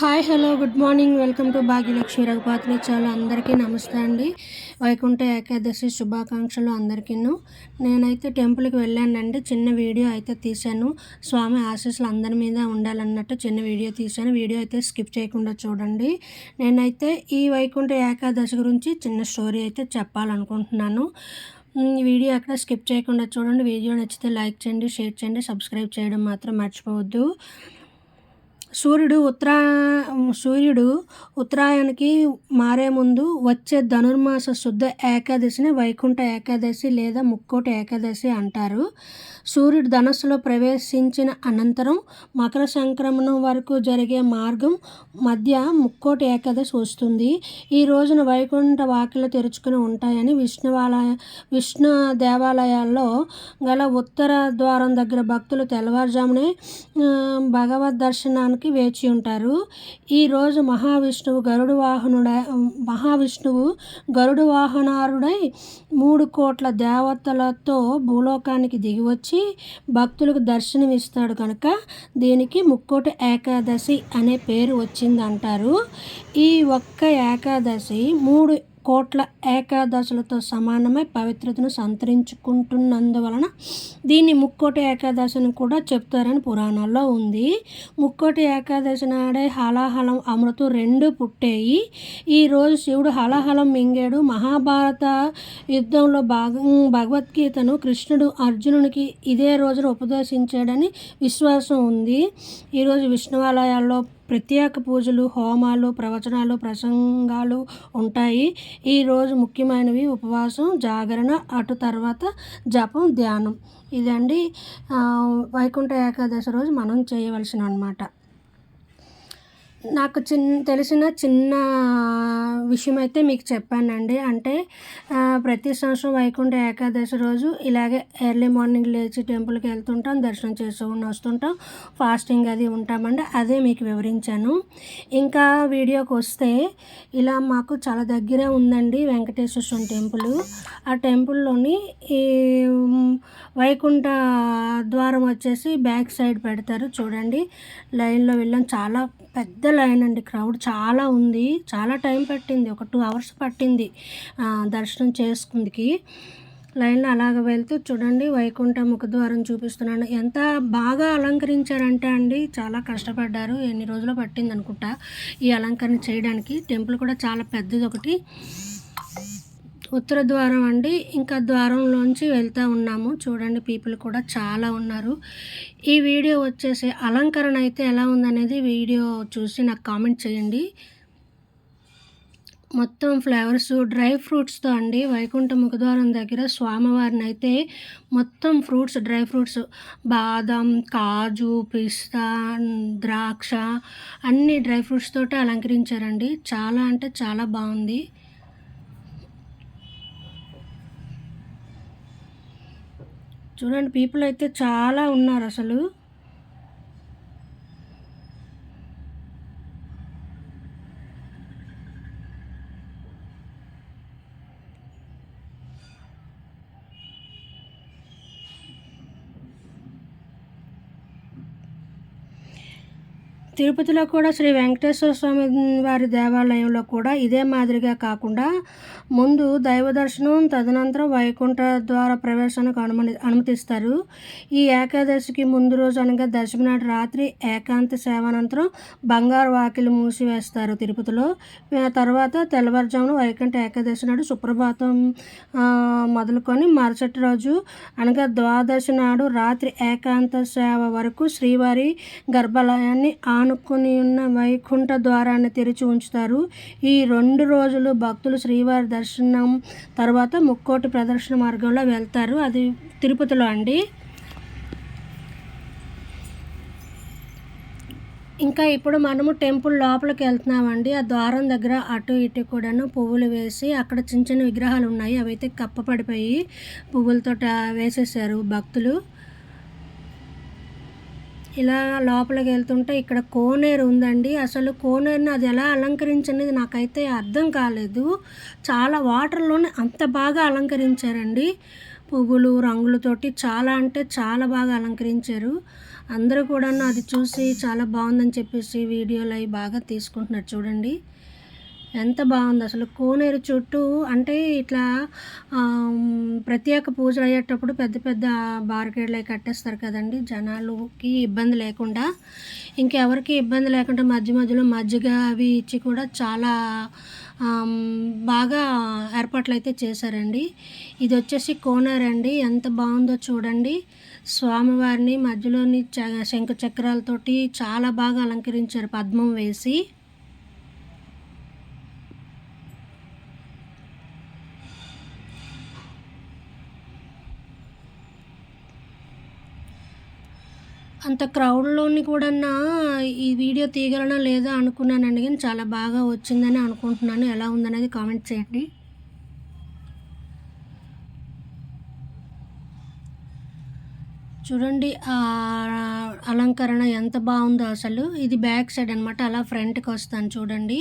Hi hello good morning. Welcome to Bhagyalakshmi Raghupatri చాలా అందరికీ నమస్తే అండి. వైకుంఠ ఏకాదశి శుభాకాంక్షలు అందరికీను. నేనైతే టెంపుల్కి వెళ్ళానండి. చిన్న వీడియో అయితే తీశాను. స్వామి ఆశీస్సులు అందరి మీద ఉండాలన్నట్టు చిన్న వీడియో తీశాను. వీడియో అయితే స్కిప్ చేయకుండా చూడండి. నేనైతే ఈ వైకుంఠ ఏకాదశి గురించి చిన్న స్టోరీ అయితే చెప్పాలనుకుంటున్నాను. వీడియో అక్కడ స్కిప్ చేయకుండా చూడండి. వీడియో నచ్చితే లైక్ చేయండి షేర్ చేయండి సబ్స్క్రైబ్ చేయడం మాత్రం మర్చిపోవద్దు. సూర్యుడు ఉత్తరా సూర్యుడు ఉత్తరాయణకి మారే ముందు వచ్చే ధనుర్మాస శుద్ధ ఏకాదశిని వైకుంఠ ఏకాదశి లేదా ముక్కోటి ఏకాదశి అంటారు. సూర్యుడు ధనస్సులో ప్రవేశించిన అనంతరం మకర సంక్రమణం వరకు జరిగే మార్గం మధ్య ముక్కోటి ఏకాదశి వస్తుంది. ఈ రోజున వైకుంఠ వాకిలు తెరుచుకుని ఉంటాయని విష్ణువాలయ విష్ణు దేవాలయాల్లో గల ఉత్తర ద్వారం దగ్గర భక్తులు తెల్లవారుజామునే భగవద్ దర్శనానికి వేచి ఉంటారు. ఈరోజు మహావిష్ణువు గరుడు వాహనుడ మహావిష్ణువు గరుడు వాహనారుడై మూడు కోట్ల దేవతలతో భూలోకానికి దిగివచ్చి భక్తులకు దర్శనమిస్తాడు కనుక దీనికి ముక్కోటి ఏకాదశి అనే పేరు వచ్చిందంటారు. ఈ ఒక్క ఏకాదశి మూడు కోట్ల ఏకాదశులతో సమానమై పవిత్రతను సంతరించుకుంటున్నందువలన దీన్ని ముక్కోటి ఏకాదశిని కూడా చెప్తారని పురాణాల్లో ఉంది. ముక్కోటి ఏకాదశి నాడే హలాహలం అమృతం రెండు పుట్టేయి. ఈరోజు శివుడు హలాహలం మింగాడు. మహాభారత యుద్ధంలో భాగం భగవద్గీతను కృష్ణుడు అర్జునునికి ఇదే రోజున ఉపదేశించాడని విశ్వాసం ఉంది. ఈరోజు విష్ణువాలయాల్లో ప్రత్యేక పూజలు హోమాలు ప్రవచనాలు ప్రసంగాలు ఉంటాయి. ఈరోజు ముఖ్యమైనవి ఉపవాసం జాగరణ అటు తర్వాత జపం ధ్యానం. ఇదండి వైకుంఠ ఏకాదశి రోజు మనం చేయవలసిన అనమాట నాకు చిన్న తెలిసిన చిన్న విషయం అయితే మీకు చెప్పానండి. అంటే ప్రతి సంవత్సరం వైకుంఠ ఏకాదశి రోజు ఇలాగే ఎర్లీ మార్నింగ్ లేచి టెంపుల్కి వెళ్తుంటాం దర్శనం చేసుకుని వస్తుంటాం ఫాస్టింగ్ అది ఉంటామండి. అదే మీకు వివరించాను. ఇంకా వీడియోకి వస్తే ఇలా మాకు చాలా దగ్గరే ఉందండి వెంకటేశ్వర స్వామి టెంపుల్. ఆ టెంపుల్లోని ఈ వైకుంఠ ద్వారం వచ్చేసి బ్యాక్ సైడ్ పెడతారు చూడండి. లైన్లో వెళ్ళాం. చాలా పెద్ద లైన్ అండి క్రౌడ్ చాలా ఉంది. చాలా టైం పట్టింది. ఒక టూ అవర్స్ పట్టింది దర్శనం చేసుకుందికి. లైన్లో అలాగ వెళ్తూ చూడండి వైకుంఠ ముఖద్వారం చూపిస్తున్నాను. ఎంత బాగా అలంకరించారంటే అండి చాలా కష్టపడ్డారు. ఎన్ని రోజులు పట్టింది అనుకుంటా ఈ అలంకరణ చేయడానికి. టెంపుల్ కూడా చాలా పెద్దది ఒకటి. ఉత్తర ద్వారం అండి. ఇంకా ద్వారంలోంచి వెళ్తూ ఉన్నాము. చూడండి పీపుల్ కూడా చాలా ఉన్నారు. ఈ వీడియో వచ్చేసి అలంకరణ అయితే ఎలా ఉందనేది వీడియో చూసి నాకు కామెంట్ చేయండి. మొత్తం ఫ్లేవర్స్ డ్రై ఫ్రూట్స్తో అండి. వైకుంఠ ముఖద్వారం దగ్గర స్వామివారిని అయితే మొత్తం ఫ్రూట్స్ డ్రై ఫ్రూట్స్ బాదం కాజు పిస్తా ద్రాక్ష అన్ని డ్రై ఫ్రూట్స్ తోటి అలంకరించారండి. చాలా అంటే చాలా బాగుంది. చూడండి పీపుల్ అయితే చాలా ఉన్నారు అసలు. తిరుపతిలో కూడా శ్రీ వెంకటేశ్వర స్వామి వారి దేవాలయంలో కూడా ఇదే మాదిరిగా కాకుండా ముందు దైవ దర్శనం తదనంతరం వైకుంఠ ద్వార ప్రవేశానికి అనుమతి అనుమతిస్తారు. ఈ ఏకాదశికి ముందు రోజు అనగా దశమి నాటి రాత్రి ఏకాంత సేవానంతరం బంగారు వాకిలు మూసివేస్తారు తిరుపతిలో. తర్వాత తెల్లవారుజామున వైకుంఠ ఏకాదశి నాడు సుప్రభాతం మొదలుకొని మరుసటి రోజు అనగా ద్వాదశి నాడు రాత్రి ఏకాంత సేవ వరకు శ్రీవారి గర్భాలయాన్ని ఆన్ ఆనుకొని ఉన్న వైకుంఠ ద్వారాన్ని తెరిచి ఉంచుతారు. ఈ రెండు రోజులు భక్తులు శ్రీవారి దర్శనం తర్వాత ముక్కోటి ప్రదర్శన మార్గంలో వెళ్తారు. అది తిరుపతిలో అండి. ఇంకా ఇప్పుడు మనము టెంపుల్ లోపలికి వెళ్తున్నామండి. ఆ ద్వారం దగ్గర అటు ఇటు కూడాను పువ్వులు వేసి అక్కడ చిన్న చిన్న విగ్రహాలు ఉన్నాయి. అవి అయితే కప్పపడిపోయి పువ్వులతో వేసేసారు భక్తులు. ఇలా లోపలికి వెళ్తుంటే ఇక్కడ కోనేరు ఉందండి. అసలు కోనేరుని అది ఎలా అలంకరించనేది నాకైతే అర్థం కాలేదు. చాలా వాటర్లోనే అంత బాగా అలంకరించారండి. పువ్వులు రంగులతోటి చాలా అంటే చాలా బాగా అలంకరించారు. అందరూ కూడా అది చూసి చాలా బాగుందని చెప్పేసి వీడియోలు అవి బాగా తీసుకుంటున్నారు చూడండి. ఎంత బాగుంది అసలు కోనేరు చుట్టూ అంటే ఇట్లా ప్రత్యేక పూజలు అయ్యేటప్పుడు పెద్ద పెద్ద బార్గేడ్లు అవి కట్టేస్తారు కదండి. జనాలకి ఇబ్బంది లేకుండా ఇంకెవరికి ఇబ్బంది లేకుండా మధ్య మధ్యలో మజ్జిగ అవి ఇచ్చి కూడా చాలా బాగా ఏర్పాట్లు అయితే చేశారండి. ఇది వచ్చేసి కోనేరు అండి. ఎంత బాగుందో చూడండి. స్వామివారిని మధ్యలోని శంఖ చక్రాలతోటి చాలా బాగా అలంకరించారు పద్మం వేసి. అంత క్రౌడ్లోని కూడా ఈ వీడియో తీయగలనా లేదా అనుకున్నానండి. కానీ చాలా బాగా వచ్చిందని అనుకుంటున్నాను. ఎలా ఉందనేది కామెంట్ చేయండి. చూడండి అలంకరణ ఎంత బాగుందో అసలు. ఇది బ్యాక్ సైడ్ అనమాట అలా ఫ్రంట్కి వస్తాను చూడండి.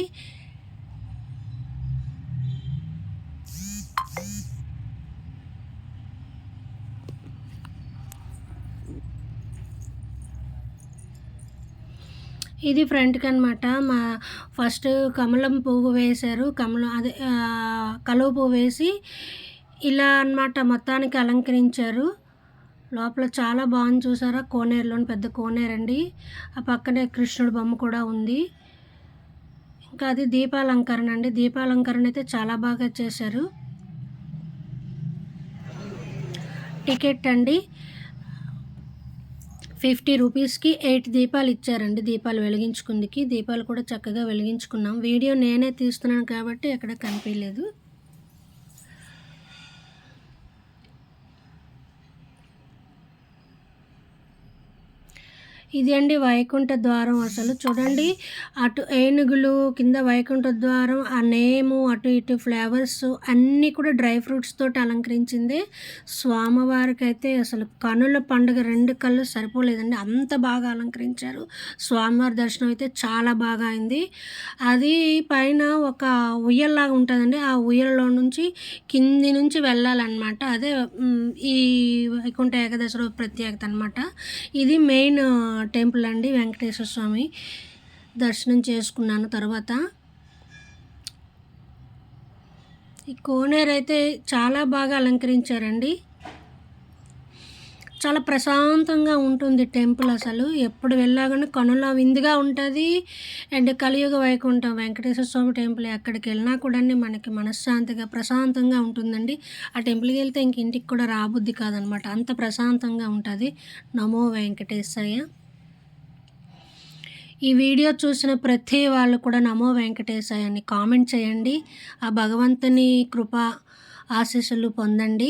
ఇది ఫ్రంట్కి అనమాట మా ఫస్ట్ కమలం పువ్వు వేశారు. కమలం అదే కలువ పువ్వు వేసి ఇలా అనమాట మొత్తానికి అలంకరించారు. లోపల చాలా బాగుంది చూసారా? కోనేరులోని పెద్ద కోనేరండి ఆ పక్కనే కృష్ణుడు బొమ్మ కూడా ఉంది. ఇంకా అది దీపాలంకరణ అండి. దీపాలంకరణ అయితే చాలా బాగా చేశారు. టికెట్ అండి. ఫిఫ్టీ రూపీస్కి ఎయిట్ దీపాలు ఇచ్చారండి. దీపాలు వెలిగించుకుందికి. దీపాలు కూడా చక్కగా వెలిగించుకున్నాం. వీడియో నేనే తీస్తున్నాను కాబట్టి ఎక్కడ కనిపించలేదు. ఇది అండి వైకుంఠ ద్వారం అసలు. చూడండి అటు ఏనుగులు కింద వైకుంఠ ద్వారం ఆ నేము అటు ఇటు ఫ్లేవర్స్ అన్నీ కూడా డ్రై ఫ్రూట్స్ తోటి అలంకరించింది. స్వామివారికి అయితే అసలు కనుల పండుగ రెండు కళ్ళు సరిపోలేదండి. అంత బాగా అలంకరించారు. స్వామివారి దర్శనం అయితే చాలా బాగా అయింది. అది పైన ఒక ఉయ్యల్లాగా ఉంటుందండి. ఆ ఉయ్యల్లో నుంచి కింది నుంచి వెళ్ళాలన్నమాట. అదే ఈ వైకుంఠ ఏకాదశి ప్రత్యేకత అనమాట ఇది మెయిన్ టెంపుల్ అండి వెంకటేశ్వర స్వామి. దర్శనం చేసుకున్నాను తర్వాత. ఈ కోనేరు అయితే చాలా బాగా అలంకరించారండి. చాలా ప్రశాంతంగా ఉంటుంది టెంపుల్ అసలు. ఎప్పుడు వెళ్ళాగానే కనుల విందుగా ఉంటుంది. అండ్ కలియుగ వైకుంఠం వెంకటేశ్వర స్వామి టెంపుల్ ఎక్కడికి వెళ్ళినా కూడా మనకి మనశ్శాంతిగా ప్రశాంతంగా ఉంటుందండి. ఆ టెంపుల్కి వెళ్తే ఇంక ఇంటికి కూడా రాబుద్ది కాదనమాట. అంత ప్రశాంతంగా ఉంటుంది. నమో వెంకటేశ్వరయ్య ఈ వీడియో చూసిన ప్రతి వాళ్ళు కూడా నమో వెంకటేశాయ అని కామెంట్ చేయండి. ఆ భగవంతుని కృప ఆశీస్సులు పొందండి.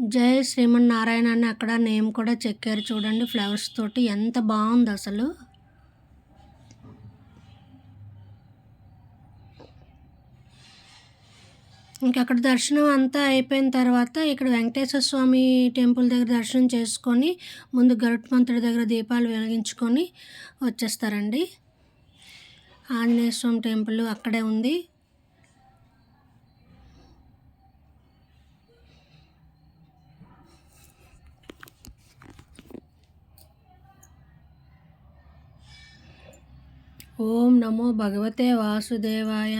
జయ శ్రీమన్నారాయణ అని అక్కడ నేమ్ కూడా చెక్కారు చూడండి ఫ్లవర్స్ తోటి. ఎంత బాగుంది అసలు. ఇంక అక్కడ దర్శనం అంతా అయిపోయిన తర్వాత ఇక్కడ వెంకటేశ్వర స్వామి టెంపుల్ దగ్గర దర్శనం చేసుకొని ముందు గరుత్మంతుడి దగ్గర దీపాలు వెలిగించుకొని వచ్చేస్తారండి. ఆంజనేయ స్వామి టెంపుల్ అక్కడే ఉంది. ఓం నమో భగవతే వాసుదేవాయ.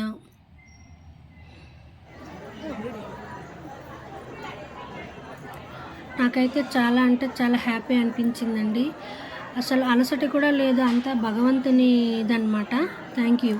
నాకైతే చాలా అంటే చాలా హ్యాపీ అనిపించిందండి. అసలు అలసట కూడా లేదు అంతా భగవంతుని ఇదనమాట థ్యాంక్ యూ.